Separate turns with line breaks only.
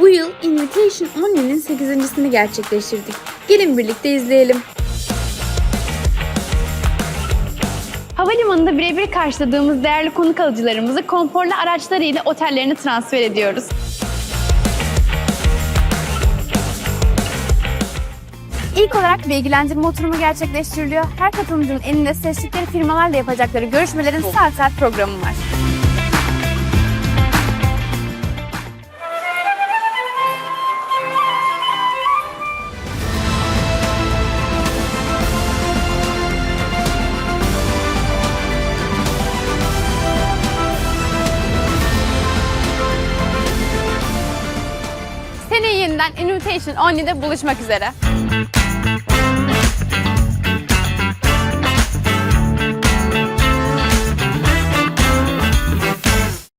Bu yıl Invitation Only'nin 8.sini gerçekleştirdik. Gelin birlikte izleyelim. Havalimanında birebir karşıladığımız değerli konuk alıcılarımızı konforlu araçlarıyla otellerine transfer ediyoruz. İlk olarak bilgilendirme oturumu gerçekleştiriliyor. Her katılımcının elinde seçtikleri firmalarla yapacakları görüşmelerin saat saat programı var. Yeniden Invitation Only'de buluşmak üzere.